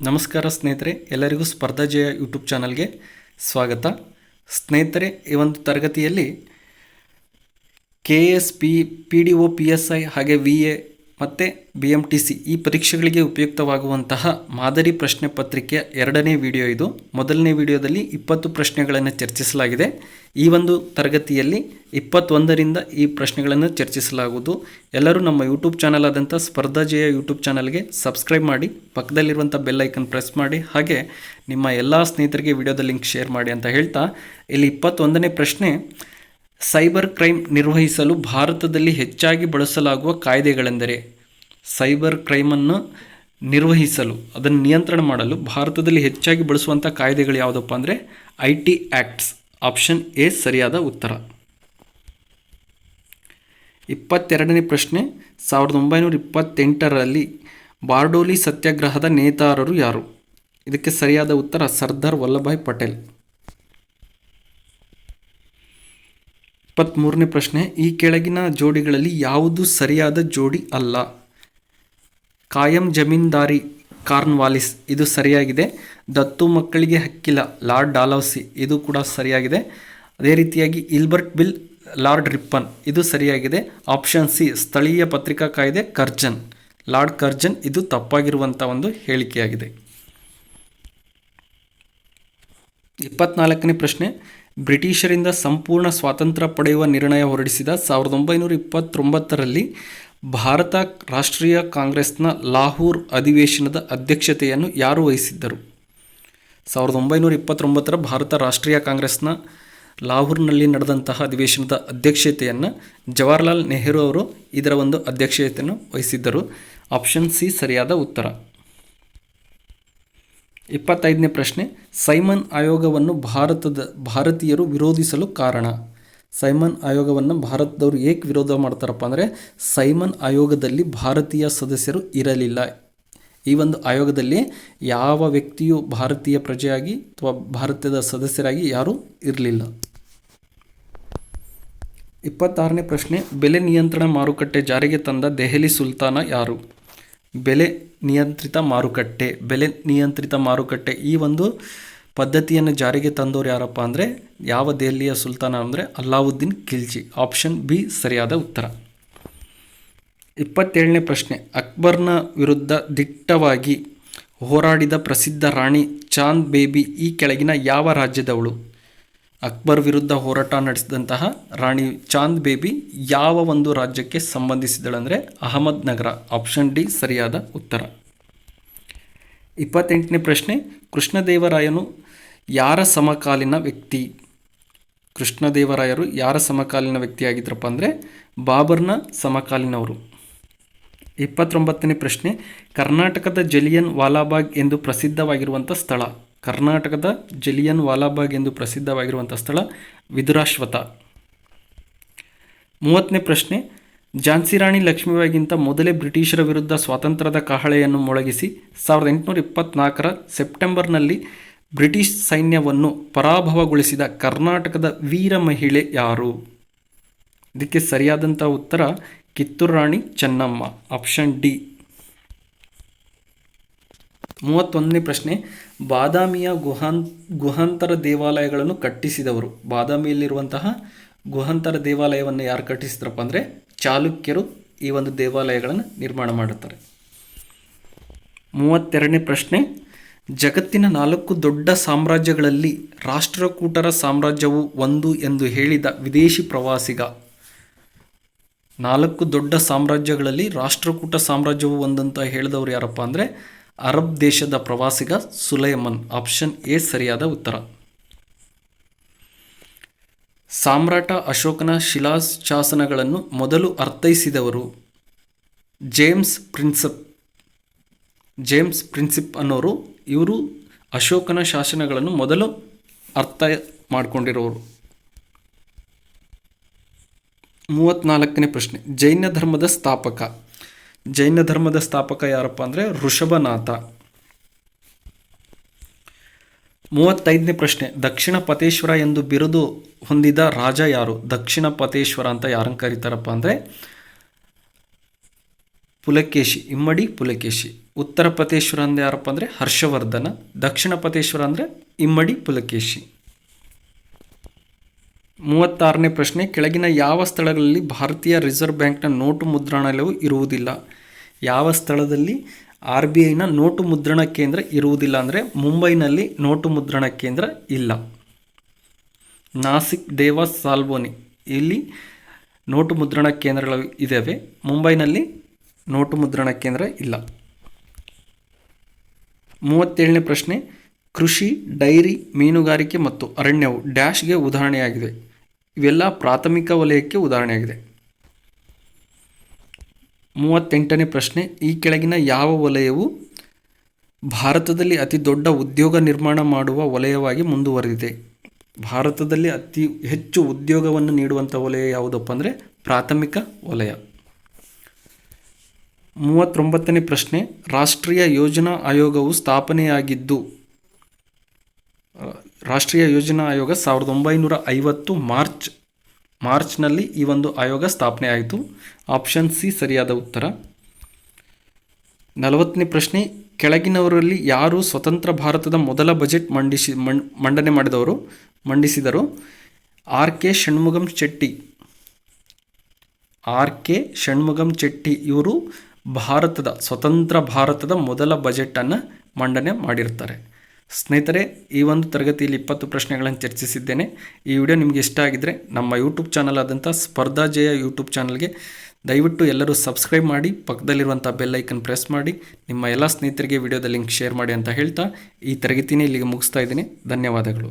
ನಮಸ್ಕಾರ ಸ್ನೇಹಿತರೆ, ಎಲ್ಲರಿಗೂ ಸ್ಪರ್ಧಾ ಜಯ ಯೂಟ್ಯೂಬ್ ಚಾನಲ್ಗೆ ಸ್ವಾಗತ. ಸ್ನೇಹಿತರೆ, ಈ ಒಂದು ತರಗತಿಯಲ್ಲಿ K S P P D O P S I ಹಾಗೆ ವಿ ಎ ಮತ್ತು ಬಿ ಎಂ ಟಿ ಸಿ ಈ ಪರೀಕ್ಷೆಗಳಿಗೆ ಉಪಯುಕ್ತವಾಗುವಂತಹ ಮಾದರಿ ಪ್ರಶ್ನೆ ಪತ್ರಿಕೆಯ ಎರಡನೇ ವಿಡಿಯೋ ಇದು. ಮೊದಲನೇ ವಿಡಿಯೋದಲ್ಲಿ ಇಪ್ಪತ್ತು ಪ್ರಶ್ನೆಗಳನ್ನು ಚರ್ಚಿಸಲಾಗಿದೆ. ಈ ಒಂದು ತರಗತಿಯಲ್ಲಿ ಇಪ್ಪತ್ತೊಂದರಿಂದ ಈ ಪ್ರಶ್ನೆಗಳನ್ನು ಚರ್ಚಿಸಲಾಗುವುದು. ಎಲ್ಲರೂ ನಮ್ಮ ಯೂಟ್ಯೂಬ್ ಚಾನಲ್ ಆದಂಥ ಸ್ಪರ್ಧಾಜಯ ಯೂಟ್ಯೂಬ್ ಚಾನಲ್ಗೆ ಸಬ್ಸ್ಕ್ರೈಬ್ ಮಾಡಿ ಪಕ್ಕದಲ್ಲಿರುವಂಥ ಬೆಲ್ ಐಕನ್ ಪ್ರೆಸ್ ಮಾಡಿ, ಹಾಗೆ ನಿಮ್ಮ ಎಲ್ಲ ಸ್ನೇಹಿತರಿಗೆ ವಿಡಿಯೋದ ಲಿಂಕ್ ಶೇರ್ ಮಾಡಿ ಅಂತ ಹೇಳ್ತಾ, ಇಲ್ಲಿ ಇಪ್ಪತ್ತೊಂದನೇ ಪ್ರಶ್ನೆ ಸೈಬರ್ ಕ್ರೈಮ್ ನಿರ್ವಹಿಸಲು ಭಾರತದಲ್ಲಿ ಹೆಚ್ಚಾಗಿ ಬಳಸಲಾಗುವ ಕಾಯ್ದೆಗಳೆಂದರೆ ಸೈಬರ್ ಕ್ರೈಮನ್ನು ನಿರ್ವಹಿಸಲು, ಅದನ್ನು ನಿಯಂತ್ರಣ ಮಾಡಲು ಭಾರತದಲ್ಲಿ ಹೆಚ್ಚಾಗಿ ಬಳಸುವಂಥ ಕಾಯ್ದೆಗಳು ಯಾವುದಪ್ಪ ಅಂದರೆ I T acts. Option A ಸರಿಯಾದ ಉತ್ತರ. ಇಪ್ಪತ್ತೆರಡನೇ ಪ್ರಶ್ನೆ, ಸಾವಿರದ ಒಂಬೈನೂರ ಇಪ್ಪತ್ತೆಂಟರಲ್ಲಿ ಬಾರ್ಡೋಲಿ ಸತ್ಯಾಗ್ರಹದ ನೇತಾರರು ಯಾರು? ಇದಕ್ಕೆ ಸರಿಯಾದ ಉತ್ತರ ಸರ್ದಾರ್ ವಲ್ಲಭಾಯ್ ಪಟೇಲ್. ಇಪ್ಪತ್ತ್ಮೂರನೇ ಪ್ರಶ್ನೆ, ಈ ಕೆಳಗಿನ ಜೋಡಿಗಳಲ್ಲಿ ಯಾವುದು ಸರಿಯಾದ ಜೋಡಿ ಅಲ್ಲ? ಕಾಯಂ ಜಮೀನ್ದಾರಿ ಕಾರ್ನ್ವಾಲಿಸ್ ಇದು ಸರಿಯಾಗಿದೆ. ದತ್ತು ಮಕ್ಕಳಿಗೆ ಹಕ್ಕಿಲ್ಲ, ಲಾರ್ಡ್ ಡಾಲೌಸಿ, ಇದು ಕೂಡ ಸರಿಯಾಗಿದೆ. ಅದೇ ರೀತಿಯಾಗಿ ಇಲ್ಬರ್ಟ್ ಬಿಲ್, ಲಾರ್ಡ್ ರಿಪ್ಪನ್, ಇದು ಸರಿಯಾಗಿದೆ. ಆಪ್ಷನ್ ಸಿ, ಸ್ಥಳೀಯ ಪತ್ರಿಕಾ ಕಾಯ್ದೆ ಕರ್ಜನ್. ಲಾರ್ಡ್ ಕರ್ಜನ್, ಇದು ತಪ್ಪಾಗಿರುವಂಥ ಒಂದು ಹೇಳಿಕೆಯಾಗಿದೆ. ಇಪ್ಪತ್ನಾಲ್ಕನೇ ಪ್ರಶ್ನೆ ಬ್ರಿಟಿಷರಿಂದ ಸಂಪೂರ್ಣ ಸ್ವಾತಂತ್ರ್ಯ ಪಡೆಯುವ ನಿರ್ಣಯ ಹೊರಡಿಸಿದ ಸಾವಿರದ ಒಂಬೈನೂರ ಇಪ್ಪತ್ತೊಂಬತ್ತರಲ್ಲಿ ಭಾರತ ರಾಷ್ಟ್ರೀಯ ಕಾಂಗ್ರೆಸ್ನ ಲಾಹೂರ್ ಅಧಿವೇಶನದ ಅಧ್ಯಕ್ಷತೆಯನ್ನು ಯಾರು ವಹಿಸಿದ್ದರು? ಸಾವಿರದ ಒಂಬೈನೂರ ಇಪ್ಪತ್ತೊಂಬತ್ತರ ಭಾರತ ರಾಷ್ಟ್ರೀಯ ಕಾಂಗ್ರೆಸ್ನ ಲಾಹೋರ್ನಲ್ಲಿ ನಡೆದಂತಹ ಅಧಿವೇಶನದ ಅಧ್ಯಕ್ಷತೆಯನ್ನು ಜವಾಹರ್ಲಾಲ್ ನೆಹರು ಅವರು ಇದರ ಒಂದು ಅಧ್ಯಕ್ಷತೆಯನ್ನು ವಹಿಸಿದ್ದರು. ಆಪ್ಷನ್ ಸಿ ಸರಿಯಾದ ಉತ್ತರ. ಇಪ್ಪತ್ತೈದನೇ ಪ್ರಶ್ನೆ, ಸೈಮನ್ ಆಯೋಗವನ್ನು ಭಾರತದ ಭಾರತೀಯರು ವಿರೋಧಿಸಲು ಕಾರಣ. ಸೈಮನ್ ಆಯೋಗವನ್ನು ಭಾರತದವರು ಏಕೆ ವಿರೋಧ ಮಾಡ್ತಾರಪ್ಪ ಅಂದರೆ, ಸೈಮನ್ ಆಯೋಗದಲ್ಲಿ ಭಾರತೀಯ ಸದಸ್ಯರು ಇರಲಿಲ್ಲ. ಈ ಒಂದು ಆಯೋಗದಲ್ಲಿ ಯಾವ ವ್ಯಕ್ತಿಯು ಭಾರತೀಯ ಪ್ರಜೆಯಾಗಿ ಅಥವಾ ಭಾರತದ ಸದಸ್ಯರಾಗಿ ಯಾರೂ ಇರಲಿಲ್ಲ. ಇಪ್ಪತ್ತಾರನೇ ಪ್ರಶ್ನೆ, ಬೆಲೆ ನಿಯಂತ್ರಣ ಮಾರುಕಟ್ಟೆ ಜಾರಿಗೆ ತಂದ ದೆಹಲಿ ಸುಲ್ತಾನ ಯಾರು? ಬೆಲೆ ನಿಯಂತ್ರಿತ ಮಾರುಕಟ್ಟೆ, ಬೆಲೆ ನಿಯಂತ್ರಿತ ಮಾರುಕಟ್ಟೆ ಈ ಒಂದು ಪದ್ಧತಿಯನ್ನು ಜಾರಿಗೆ ತಂದವರು ಯಾರಪ್ಪ ಅಂದರೆ ಯಾವ ದೆಹಲಿಯ ಸುಲ್ತಾನ ಅಂದರೆ ಅಲ್ಲಾವುದ್ದೀನ್ ಖಿಲ್ಜಿ. ಆಪ್ಷನ್ ಬಿ ಸರಿಯಾದ ಉತ್ತರ. ಇಪ್ಪತ್ತೇಳನೇ ಪ್ರಶ್ನೆ. ಅಕ್ಬರ್ನ ವಿರುದ್ಧ ದಿಟ್ಟವಾಗಿ ಹೋರಾಡಿದ ಪ್ರಸಿದ್ಧ ರಾಣಿ ಚಾಂದ್ ಬೇಬಿ ಈ ಕೆಳಗಿನ ಯಾವ ರಾಜ್ಯದವಳು? ಅಕ್ಬರ್ ವಿರುದ್ಧ ಹೋರಾಟ ನಡೆಸಿದಂತಹ ರಾಣಿ ಚಾಂದ್ ಬೇಬಿ ಯಾವ ಒಂದು ರಾಜ್ಯಕ್ಕೆ ಸಂಬಂಧಿಸಿದಳಂದರೆ ಅಹಮದ್ ನಗರ ಆಪ್ಷನ್ ಡಿ ಸರಿಯಾದ ಉತ್ತರ. ಇಪ್ಪತ್ತೆಂಟನೇ ಪ್ರಶ್ನೆ, ಕೃಷ್ಣದೇವರಾಯನು ಯಾರ ಸಮಕಾಲೀನ ವ್ಯಕ್ತಿ? ಕೃಷ್ಣದೇವರಾಯರು ಯಾರ ಸಮಕಾಲೀನ ವ್ಯಕ್ತಿಯಾಗಿದ್ರಪ್ಪ ಅಂದರೆ ಬಾಬರ್ನ ಸಮಕಾಲೀನವರು. ಇಪ್ಪತ್ತೊಂಬತ್ತನೇ ಪ್ರಶ್ನೆ, ಕರ್ನಾಟಕದ ಜಲಿಯನ್ ವಾಲಾಬಾಗ್ ಎಂದು ಪ್ರಸಿದ್ಧವಾಗಿರುವಂಥ ಸ್ಥಳ. ಕರ್ನಾಟಕದ ಜಲಿಯನ್ ವಾಲಾಬಾಗ್ ಎಂದು ಪ್ರಸಿದ್ಧವಾಗಿರುವಂಥ ಸ್ಥಳ ವಿದುರಾಶ್ವತ. ಮೂವತ್ತನೇ ಪ್ರಶ್ನೆ, ಝಾನ್ಸಿ ರಾಣಿ ಲಕ್ಷ್ಮೀಬಾಯಿಗಿಂತ ಮೊದಲೇ ಬ್ರಿಟಿಷರ ವಿರುದ್ಧ ಸ್ವಾತಂತ್ರ್ಯದ ಕಹಳೆಯನ್ನು ಮೊಳಗಿಸಿ ಸಾವಿರದ ಎಂಟುನೂರ ಇಪ್ಪತ್ನಾಲ್ಕರ ಸೆಪ್ಟೆಂಬರ್ನಲ್ಲಿ ಬ್ರಿಟಿಷ್ ಸೈನ್ಯವನ್ನು ಪರಾಭವಗೊಳಿಸಿದ ಕರ್ನಾಟಕದ ವೀರ ಮಹಿಳೆ ಯಾರು? ಇದಕ್ಕೆ ಸರಿಯಾದಂಥ ಉತ್ತರ ಕಿತ್ತೂರು ರಾಣಿ ಚೆನ್ನಮ್ಮ. ಆಪ್ಷನ್ ಡಿ ಮೂವತ್ತೊಂದನೇ ಪ್ರಶ್ನೆ, ಬಾದಾಮಿಯ ಗುಹಾನ್, ಗುಹಾಂತರ ದೇವಾಲಯಗಳನ್ನು ಕಟ್ಟಿಸಿದವರು. ಬಾದಾಮಿಯಲ್ಲಿರುವಂತಹ ಗುಹಾಂತರ ದೇವಾಲಯವನ್ನು ಯಾರು ಕಟ್ಟಿಸಿದ್ರಪ್ಪ ಅಂದರೆ ಚಾಲುಕ್ಯರು ಈ ಒಂದು ದೇವಾಲಯಗಳನ್ನು ನಿರ್ಮಾಣ ಮಾಡುತ್ತಾರೆ. ಮೂವತ್ತೆರಡನೇ ಪ್ರಶ್ನೆ, ಜಗತ್ತಿನ ನಾಲ್ಕು ದೊಡ್ಡ ಸಾಮ್ರಾಜ್ಯಗಳಲ್ಲಿ ರಾಷ್ಟ್ರಕೂಟರ ಸಾಮ್ರಾಜ್ಯವು ಒಂದು ಎಂದು ಹೇಳಿದ ವಿದೇಶಿ ಪ್ರವಾಸಿಗ. ನಾಲ್ಕು ದೊಡ್ಡ ಸಾಮ್ರಾಜ್ಯಗಳಲ್ಲಿ ರಾಷ್ಟ್ರಕೂಟ ಸಾಮ್ರಾಜ್ಯವು ಒಂದಂತ ಹೇಳಿದವರು ಯಾರಪ್ಪ ಅಂದರೆ ಅರಬ್ ದೇಶದ ಪ್ರವಾಸಿಗ ಸುಲೈಮನ್ ಆಪ್ಷನ್ ಎ ಸರಿಯಾದ ಉತ್ತರ. ಸಾಮ್ರಾಟ ಅಶೋಕನ ಶಿಲಾಶಾಸನಗಳನ್ನು ಮೊದಲು ಅರ್ಥೈಸಿದವರು ಜೇಮ್ಸ್ ಪ್ರಿನ್ಸಪ್, ಜೇಮ್ಸ್ ಪ್ರಿನ್ಸಿಪ್ ಅನ್ನೋರು ಇವರು ಅಶೋಕನ ಶಾಸನಗಳನ್ನು ಮೊದಲು ಅರ್ಥ ಮಾಡಿಕೊಂಡಿರೋರು. ಮೂವತ್ತ್ನಾಲ್ಕನೇ ಪ್ರಶ್ನೆ, ಜೈನ ಧರ್ಮದ ಸ್ಥಾಪಕ ಜೈನ ಧರ್ಮದ ಸ್ಥಾಪಕ ಯಾರಪ್ಪ ಅಂದರೆ ಋಷಭನಾಥ. ಮೂವತ್ತೈದನೇ ಪ್ರಶ್ನೆ, ದಕ್ಷಿಣ ಪತೇಶ್ವರ ಎಂದು ಬಿರುದು ಹೊಂದಿದ ರಾಜ ಯಾರು? ದಕ್ಷಿಣ ಪತೇಶ್ವರ ಅಂತ ಯಾರನ್ನು ಕರೀತಾರಪ್ಪ ಅಂದರೆ ಪುಲಕೇಶಿ, ಇಮ್ಮಡಿ ಪುಲಕೇಶಿ. ಉತ್ತರ ಪತೇಶ್ವರ ಅಂದರೆ ಯಾರಪ್ಪ ಅಂದರೆ ಹರ್ಷವರ್ಧನ, ದಕ್ಷಿಣ ಪತೇಶ್ವರ ಅಂದರೆ ಇಮ್ಮಡಿ ಪುಲಕೇಶಿ. ಮೂವತ್ತಾರನೇ ಪ್ರಶ್ನೆ, ಕೆಳಗಿನ ಯಾವ ಸ್ಥಳಗಳಲ್ಲಿ ಭಾರತೀಯ ರಿಸರ್ವ್ ಬ್ಯಾಂಕ್ನ ನೋಟು ಮುದ್ರಣಾಲಯವು ಇರುವುದಿಲ್ಲ? ಯಾವ ಸ್ಥಳದಲ್ಲಿ ಆರ್ ಬಿ ಐನ ನೋಟು ಮುದ್ರಣ ಕೇಂದ್ರ ಇರುವುದಿಲ್ಲ ಅಂದರೆ ಮುಂಬೈನಲ್ಲಿ ನೋಟು ಮುದ್ರಣ ಕೇಂದ್ರ ಇಲ್ಲ. ನಾಸಿಕ್ ದೇವಾಸ್ ಸಾಲ್ಬೋನಿ ಇಲ್ಲಿ ನೋಟು ಮುದ್ರಣ ಕೇಂದ್ರಗಳು ಇದ್ದಾವೆ ಮುಂಬೈನಲ್ಲಿ ನೋಟು ಮುದ್ರಣ ಕೇಂದ್ರ ಇಲ್ಲ. ಮೂವತ್ತೇಳನೇ ಪ್ರಶ್ನೆ, ಕೃಷಿ, ಡೈರಿ, ಮೀನುಗಾರಿಕೆ ಮತ್ತು ಅರಣ್ಯವು ಡ್ಯಾಶ್ಗೆ ಉದಾಹರಣೆಯಾಗಿದೆ. ಇವೆಲ್ಲ ಪ್ರಾಥಮಿಕ ವಲಯಕ್ಕೆ ಉದಾಹರಣೆಯಾಗಿದೆ. ಮೂವತ್ತೆಂಟನೇ ಪ್ರಶ್ನೆ, ಈ ಕೆಳಗಿನ ಯಾವ ವಲಯವು ಭಾರತದಲ್ಲಿ ಅತಿ ದೊಡ್ಡ ಉದ್ಯೋಗ ನಿರ್ಮಾಣ ಮಾಡುವ ವಲಯವಾಗಿ ಮುಂದುವರೆದಿದೆ? ಭಾರತದಲ್ಲಿ ಅತಿ ಹೆಚ್ಚು ಉದ್ಯೋಗವನ್ನು ನೀಡುವಂಥ ವಲಯ ಯಾವುದಪ್ಪ ಅಂದರೆ ಪ್ರಾಥಮಿಕ ವಲಯ. ಮೂವತ್ತೊಂಬತ್ತನೇ ಪ್ರಶ್ನೆ, ರಾಷ್ಟ್ರೀಯ ಯೋಜನಾ ಆಯೋಗವು ಸ್ಥಾಪನೆಯಾಗಿದ್ದು ರಾಷ್ಟ್ರೀಯ ಯೋಜನಾ ಆಯೋಗ ಸಾವಿರದ ಒಂಬೈನೂರ ಐವತ್ತು ಮಾರ್ಚ್, ಮಾರ್ಚ್ನಲ್ಲಿ ಈ ಒಂದು ಆಯೋಗ ಸ್ಥಾಪನೆ ಆಯಿತು. ಆಪ್ಷನ್ ಸಿ ಸರಿಯಾದ ಉತ್ತರ. ನಲವತ್ತನೇ ಪ್ರಶ್ನೆ, ಕೆಳಗಿನವರಲ್ಲಿ ಯಾರು ಸ್ವತಂತ್ರ ಭಾರತದ ಮೊದಲ ಬಜೆಟ್ ಮಂಡಿಸಿ ಮಂಡನೆ ಮಾಡಿದವರು, ಮಂಡಿಸಿದರು? R K Shanmukham Chetty R K Shanmukham Chetty ಇವರು ಭಾರತದ, ಸ್ವತಂತ್ರ ಭಾರತದ ಮೊದಲ ಬಜೆಟನ್ನು ಮಂಡನೆ ಮಾಡಿರ್ತಾರೆ. ಸ್ನೇಹಿತರೆ, ಈ ಒಂದು ತರಗತಿಯಲ್ಲಿ ಇಪ್ಪತ್ತು ಪ್ರಶ್ನೆಗಳನ್ನು ಚರ್ಚಿಸಿದ್ದೇನೆ. ಈ ವಿಡಿಯೋ ನಿಮಗೆ ಇಷ್ಟ ಆಗಿದ್ದರೆ ನಮ್ಮ ಯೂಟ್ಯೂಬ್ ಚಾನಲ್ ಆದಂಥ ಸ್ಪರ್ಧಾ ಜಯ ಯೂಟ್ಯೂಬ್ ಚಾನಲ್ಗೆ ದಯವಿಟ್ಟು ಎಲ್ಲರೂ ಸಬ್ಸ್ಕ್ರೈಬ್ ಮಾಡಿ, ಪಕ್ಕದಲ್ಲಿರುವಂಥ ಬೆಲ್ ಐಕನ್ ಪ್ರೆಸ್ ಮಾಡಿ, ನಿಮ್ಮ ಎಲ್ಲ ಸ್ನೇಹಿತರಿಗೆ ವಿಡಿಯೋದ ಲಿಂಕ್ ಶೇರ್ ಮಾಡಿ ಅಂತ ಹೇಳ್ತಾ ಈ ತರಗತಿನೇ ಇಲ್ಲಿಗೆ ಮುಗಿಸ್ತಾ ಇದ್ದೀನಿ. ಧನ್ಯವಾದಗಳು.